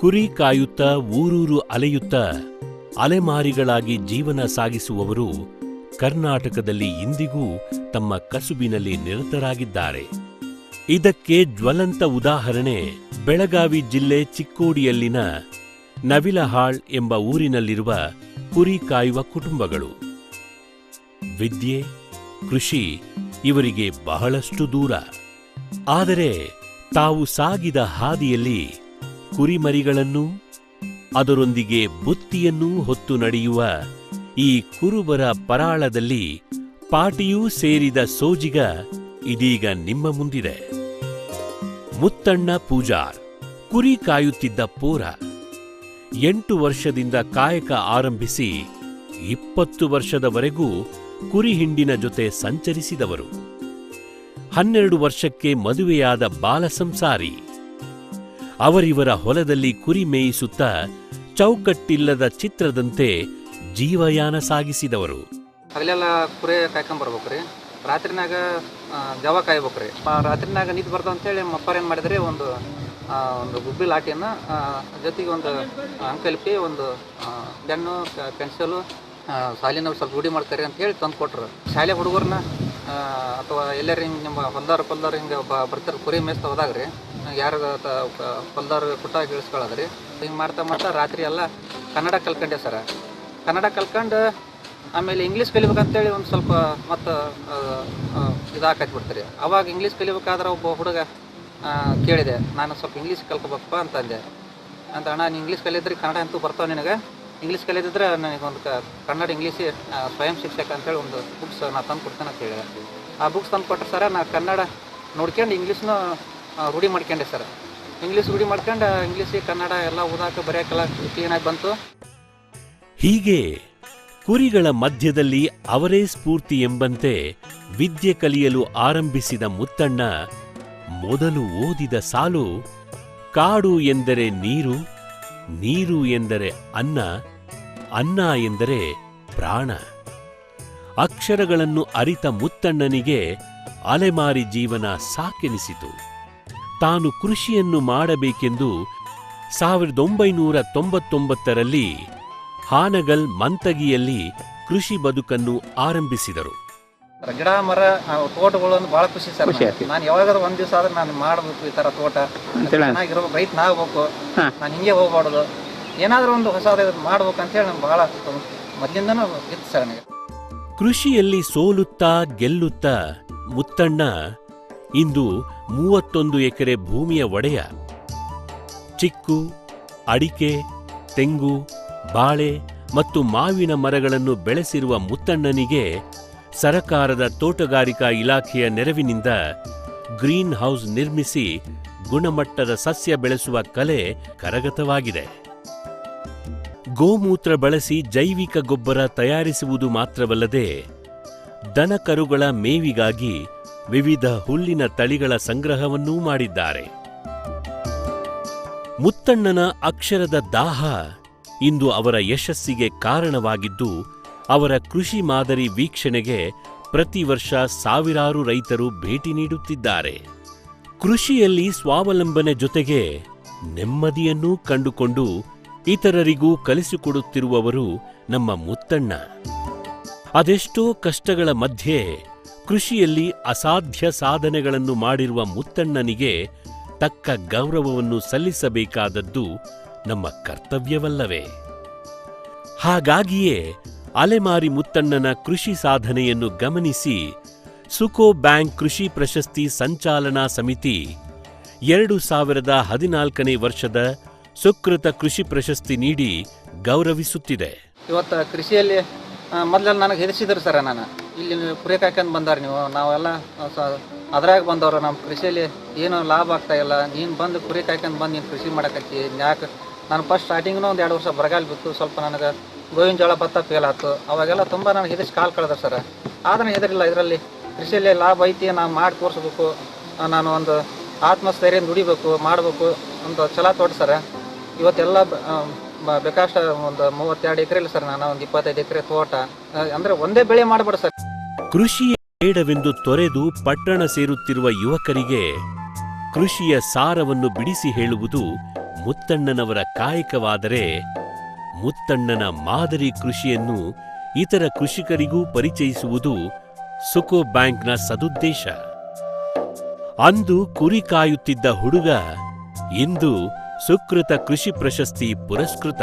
ಕುರಿ ಕಾಯುತ್ತ ಊರೂರು ಅಲೆಯುತ್ತ ಅಲೆಮಾರಿಗಳಾಗಿ ಜೀವನ ಸಾಗಿಸುವವರು ಕರ್ನಾಟಕದಲ್ಲಿ ಇಂದಿಗೂ ತಮ್ಮ ಕಸುಬಿನಲ್ಲಿ ನಿರತರಾಗಿದ್ದಾರೆ. ಇದಕ್ಕೆ ಜ್ವಲಂತ ಉದಾಹರಣೆ ಬೆಳಗಾವಿ ಜಿಲ್ಲೆ ಚಿಕ್ಕೋಡಿಯಲ್ಲಿನ ನವಿಲಹಾಳ್ ಎಂಬ ಊರಿನಲ್ಲಿರುವ ಕುರಿ ಕಾಯುವ ಕುಟುಂಬಗಳು. ವಿದ್ಯೆ, ಕೃಷಿ ಇವರಿಗೆ ಬಹಳಷ್ಟು ದೂರ. ಆದರೆ ತಾವು ಸಾಗಿದ ಹಾದಿಯಲ್ಲಿ ಕುರಿಮರಿಗಳನ್ನೂ, ಅದರೊಂದಿಗೆ ಬುತ್ತಿಯನ್ನೂ ಹೊತ್ತು ನಡೆಯುವ ಈ ಕುರುಬರ ಪರಾಳದಲ್ಲಿ ಪಾಟಿಯೂ ಸೇರಿದ ಸೋಜಿಗ ಇದೀಗ ನಿಮ್ಮ ಮುಂದಿದೆ. ಮುತ್ತಣ್ಣ ಪೂಜಾರ್, ಕುರಿ ಕಾಯುತ್ತಿದ್ದ ಪೋರ, ಎಂಟು ವರ್ಷದಿಂದ ಕಾಯಕ ಆರಂಭಿಸಿ ಇಪ್ಪತ್ತು ವರ್ಷದವರೆಗೂ ಕುರಿ ಹಿಂಡಿನ ಜೊತೆ ಸಂಚರಿಸಿದವರು. ಹನ್ನೆರಡು ವರ್ಷಕ್ಕೆ ಮದುವೆಯಾದ ಬಾಲ ಸಂಸಾರಿ ಅವರಿವರ ಹೊಲದಲ್ಲಿ ಕುರಿ ಮೇಯಿಸುತ್ತಾ ಚೌಕಟ್ಟಿಲ್ಲದ ಚಿತ್ರದಂತೆ ಜೀವಯಾನ ಸಾಗಿಸಿದವರು. ಹಗಲೆಲ್ಲ ಕುರಿ ಕಾಯ್ಕೊಂಡ್ ರೀ ರಾತ್ರಿನಾಗ ಜವ ಕಾಯ್ಬೇಕ್ರಿ. ರಾತ್ರಿನಾಗ ನಿಂತು ಬರ್ತಾವ ಅಂತೇಳಿ ಮಪ್ಪಾರ ಏನು ಮಾಡಿದ್ರಿ, ಒಂದು ಒಂದು ಗುಬ್ಬಿ ಲಾಟಿಯನ್ನ ಜೊತೆಗೆ ಒಂದು ಅಂಕಲ್ಪಿ ಒಂದು ಬೆನ್ನು ಪೆನ್ಸಿಲು ಸಾಲಿನ ಸ್ವಲ್ಪ ರೂಢಿ ಮಾಡ್ತಾರೆ ಅಂತ ಹೇಳಿ ತಂದು ಕೊಟ್ರು. ಶಾಲೆ ಹುಡುಗರನ್ನ ಅಥವಾ ಎಲ್ಲರೂ ಹಿಂಗೆ ನಿಮ್ಮ ಹೊಲ್ದಾರ ಪಲ್ದಾರ ಹಿಂಗೆ ಬರ್ತಾರೆ ಕುರಿ ಮೇಯಿಸ್ತಾ ಹೋದಾಗ್ರಿ. ಯಾರು ಹೊಲ್ದಾರ ಕುಟ ಇಳಿಸ್ಕೊಳ್ಳೋದ್ರಿ. ಹಿಂಗೆ ಮಾಡ್ತಾ ಮಾಡ್ತಾ ರಾತ್ರಿ ಎಲ್ಲ ಕನ್ನಡ ಕಲ್ಕೊಂಡೆ ಸರ. ಕನ್ನಡ ಕಲ್ಕೊಂಡು ಆಮೇಲೆ ಇಂಗ್ಲೀಷ್ ಕಲಿಬೇಕಂತೇಳಿ ಒಂದು ಸ್ವಲ್ಪ ಮತ್ತು ಇದಾಕೈತಿ ಬಿಡ್ತಾರೆ ಅವಾಗ ಇಂಗ್ಲೀಷ್ ಕಲಿಬೇಕಾದ್ರೆ ಒಬ್ಬ ಹುಡುಗ ಕೇಳಿದೆ, ನಾನು ಸ್ವಲ್ಪ ಇಂಗ್ಲೀಷ್ ಕಲ್ಕೋಬೇಕಪ್ಪ ಅಂತಂದೆ. ಅಂತ ಅಣ್ಣ, ನೀನು ಇಂಗ್ಲೀಷ್ ಕಲಿದ್ರೆ ಕನ್ನಡ ಅಂತೂ ಬರ್ತಾವೆ ನಿನಗೆ? ಇಂಗ್ಲೀಷ್ ಕಲಿದಿದ್ರೆ ನನಗೊಂದು ಕನ್ನಡ ಇಂಗ್ಲೀಷ್ ಸ್ವಯಂ ಶಿಕ್ಷಕ ಅಂತೇಳಿ ಒಂದು ಬುಕ್ಸ್ ನಾನು ತಂದು ಕೊಡ್ತೇನೆ ಅಂತ ಹೇಳಿದೆ. ಆ ಬುಕ್ಸ್ ತಂದು ಕೊಟ್ಟರೆ ಸರ ನಾನು ಕನ್ನಡ ನೋಡ್ಕೊಂಡು ಇಂಗ್ಲೀಷ್ನ ರೂಢಿ ಮಾಡ್ಕೊಂಡೆ ಸರ್. ಇಂಗ್ಲೀಷ್ ರೂಢಿ ಮಾಡ್ಕೊಂಡು, ಇಂಗ್ಲೀಷ್, ಕನ್ನಡ ಎಲ್ಲ ಓದಾಕ ಬರೆಯೋಕ್ಕೆಲ್ಲ ಏನಾಗಿ ಬಂತು. ಹೀಗೆ ಕುರಿಗಳ ಮಧ್ಯದಲ್ಲಿ ಅವರೇ ಸ್ಫೂರ್ತಿ ಎಂಬಂತೆ ವಿದ್ಯೆ ಕಲಿಯಲು ಆರಂಭಿಸಿದ ಮುತ್ತಣ್ಣ ಮೊದಲು ಓದಿದ ಸಾಲು, ಕಾಡು ಎಂದರೆ ನೀರು ನೀರು ಎಂದರೆ ಅನ್ನ ಅನ್ನ ಎಂದರೆ ಪ್ರಾಣ. ಅಕ್ಷರಗಳನ್ನು ಅರಿತ ಮುತ್ತಣ್ಣನಿಗೆ ಅಲೆಮಾರಿ ಜೀವನ ಸಾಕೆನಿಸಿತು. ತಾನು ಕೃಷಿಯನ್ನು ಮಾಡಬೇಕೆಂದು ಸಾವಿರದ ಒಂಬೈನೂರ ತೊಂಬತ್ತೊಂಬತ್ತರಲ್ಲಿ ಹಾನಗಲ್ ಮಂತಗಿಯಲ್ಲಿ ಕೃಷಿ ಬದುಕನ್ನು ಆರಂಭಿಸಿದರು. ಗಿಡ ಮರ ತೋಟಗಳನ್ನು ತೋಟಗಳು ಭಾಳ ಖುಷಿ ಸರ್. ನಾನು ಯಾವಾಗಾದ್ರೂ ಒಂದ್ ದಿವಸ ಆದ್ರೆ ನಾನು ಮಾಡಬೇಕು ಈ ತರ ತೋಟ. ಅಂತೇಳಿ ಚೆನ್ನಾಗಿರ್ಬೇಕು ರೈತ ಆಗ್ಬೇಕು. ಹಾ. ನಾನು ಹಿಂಗೆ ಹೋಗ್ಬಾರ್ದು. ಏನಾದ್ರೂ ಒಂದು ಹೊಸದ ಮಾಡ್ಬೇಕು ಅಂತ ಹೇಳಿ ಬಹಳ ಮೊದಲಿಂದನೂ ಇತ್ತು ಸರ್ ನನಗೆ. ಕೃಷಿಯಲ್ಲಿ ಸೋಲುತ್ತಾ ಗೆಲ್ಲುತ್ತಾ ಮುತ್ತಣ್ಣ ಇಂದು ಮೂವತ್ತೊಂದು ಎಕರೆ ಭೂಮಿಯ ಒಡೆಯ. ಚಿಕ್ಕು, ಅಡಿಕೆ, ತೆಂಗು, ಬಾಳೆ ಮತ್ತು ಮಾವಿನ ಮರಗಳನ್ನು ಬೆಳೆಸಿರುವ ಮುತ್ತಣ್ಣನಿಗೆ ಸರಕಾರದ ತೋಟಗಾರಿಕಾ ಇಲಾಖೆಯ ನೆರವಿನಿಂದ ಗ್ರೀನ್ ಹೌಸ್ ನಿರ್ಮಿಸಿ ಗುಣಮಟ್ಟದ ಸಸ್ಯ ಬೆಳೆಸುವ ಕಲೆ ಕರಗತವಾಗಿದೆ. ಗೋಮೂತ್ರ ಬಳಸಿ ಜೈವಿಕ ಗೊಬ್ಬರ ತಯಾರಿಸುವುದು ಮಾತ್ರವಲ್ಲದೆ ದನಕರುಗಳ ಮೇವಿಗಾಗಿ ವಿವಿಧ ಹುಲ್ಲಿನ ತಳಿಗಳ ಸಂಗ್ರಹವನ್ನೂ ಮಾಡಿದ್ದಾರೆ. ಮುತ್ತಣ್ಣನ ಅಕ್ಷರದ ದಾಹ ಇಂದು ಅವರ ಯಶಸ್ಸಿಗೆ ಕಾರಣವಾಗಿದ್ದು, ಅವರ ಕೃಷಿ ಮಾದರಿ ವೀಕ್ಷಣೆಗೆ ಪ್ರತಿ ವರ್ಷ ಸಾವಿರಾರು ರೈತರು ಭೇಟಿ ನೀಡುತ್ತಿದ್ದಾರೆ. ಕೃಷಿಯಲ್ಲಿ ಸ್ವಾವಲಂಬನೆ ಜೊತೆಗೆ ನೆಮ್ಮದಿಯನ್ನೂ ಕಂಡುಕೊಂಡು ಇತರರಿಗೂ ಕಲಿಸಿಕೊಡುತ್ತಿರುವವರು ನಮ್ಮ ಮುತ್ತಣ್ಣ. ಅದೆಷ್ಟೋ ಕಷ್ಟಗಳ ಮಧ್ಯೆ ಕೃಷಿಯಲ್ಲಿ ಅಸಾಧ್ಯ ಸಾಧನೆಗಳನ್ನು ಮಾಡಿರುವ ಮುತ್ತಣ್ಣನಿಗೆ ತಕ್ಕ ಗೌರವವನ್ನು ಸಲ್ಲಿಸಬೇಕಾದದ್ದು ನಮ್ಮ ಕರ್ತವ್ಯವಲ್ಲವೇ. ಹಾಗಾಗಿಯೇ ಅಲೆಮಾರಿ ಮುತ್ತಣ್ಣನ ಕೃಷಿ ಸಾಧನೆಯನ್ನು ಗಮನಿಸಿ ಸುಕೋ ಬ್ಯಾಂಕ್ ಕೃಷಿ ಪ್ರಶಸ್ತಿ ಸಂಚಾಲನಾ ಸಮಿತಿ ಎರಡು ಸಾವಿರದ ಹದಿನಾಲ್ಕನೇ ವರ್ಷದ ಸುಕೃತ ಕೃಷಿ ಪ್ರಶಸ್ತಿ ನೀಡಿ ಗೌರವಿಸುತ್ತಿದೆ. ಇವತ್ತು ಕೃಷಿಯಲ್ಲಿ ಮೊದಲಲ್ಲಿ ನನಗೆ ಹೆದರ್ಸಿದ್ರು ಸರ್ ನಾನು. ಇಲ್ಲಿ ನೀವು ಕುರಿ ಕಾಯ್ಕೊಂಡು ಬಂದಾರ ನೀವು. ನಾವೆಲ್ಲ ಅದ್ರಾಗ ಬಂದವರು ನಮ್ಮ ಕೃಷಿಯಲ್ಲಿ ಏನು ಲಾಭ ಆಗ್ತಾ ಇಲ್ಲ. ನೀನು ಬಂದು ಕುರಿ ಕಾಯ್ಕೊಂಡು ಬಂದು ನೀನು ಕೃಷಿ ಮಾಡಕತ್ತಿ. ಯಾಕೆ ನಾನು ಫಸ್ಟ್ ಸ್ಟಾರ್ಟಿಂಗ್ನೂ ಒಂದು ಎರಡು ವರ್ಷ ಬರಗಾಲ ಬಿತ್ತು. ಸ್ವಲ್ಪ ನನಗೆ ಗೋವಿನ ಜೋಳ ಭತ್ತ ಫೇಲ್ ಆಯ್ತು ಅವಾಗೆಲ್ಲ ತುಂಬ ನನಗೆ ಹೆದರ್ಸಿ ಕಾಲು ಕಳೆದ ಸರ್. ಆದ್ರೆ ಹೆದರಿಲ್ಲ ಇದರಲ್ಲಿ. ಕೃಷಿಯಲ್ಲಿ ಲಾಭ ಐತಿ, ನಾನು ಮಾಡಿ ತೋರಿಸ್ಬೇಕು. ನಾನು ಒಂದು ಆತ್ಮಸ್ಥೈರ್ಯ ದುಡಿಬೇಕು, ಮಾಡಬೇಕು. ಒಂದು ಛಲ ತೋಟ ಸರ್. ಇವತ್ತೆಲ್ಲ ಬ- ಒಂದು ಮೂವತ್ತೆರಡು ಎಕರೆ ಇಲ್ಲ ಸರ್ ನಾನು ಒಂದು ಇಪ್ಪತ್ತೈದು ಎಕರೆ ತೋಟ. ಅಂದ್ರೆ ಒಂದೇ ಬೆಳೆ ಮಾಡಬಾರ್ದು ಸರ್. ಕೃಷಿಯ ಬೇಡವೆಂದು ತೊರೆದು ಪಟ್ಟಣ ಸೇರುತ್ತಿರುವ ಯುವಕರಿಗೆ ಕೃಷಿಯ ಸಾರವನ್ನು ಬಿಡಿಸಿ ಹೇಳುವುದು ಮುತ್ತಣ್ಣನವರ ಕಾಯಕವಾದರೆ ಮುತ್ತಣ್ಣನ ಮಾದರಿ ಕೃಷಿಯನ್ನು ಇತರ ಕೃಷಿಕರಿಗೂ ಪರಿಚಯಿಸುವುದು ಸುಕೋ ಬ್ಯಾಂಕ್ನ ಸದುದ್ದೇಶ. ಅಂದು ಕುರಿ ಕಾಯುತ್ತಿದ್ದ ಹುಡುಗ ಇಂದು ಸುಕೃತ ಕೃಷಿ ಪ್ರಶಸ್ತಿ ಪುರಸ್ಕೃತ.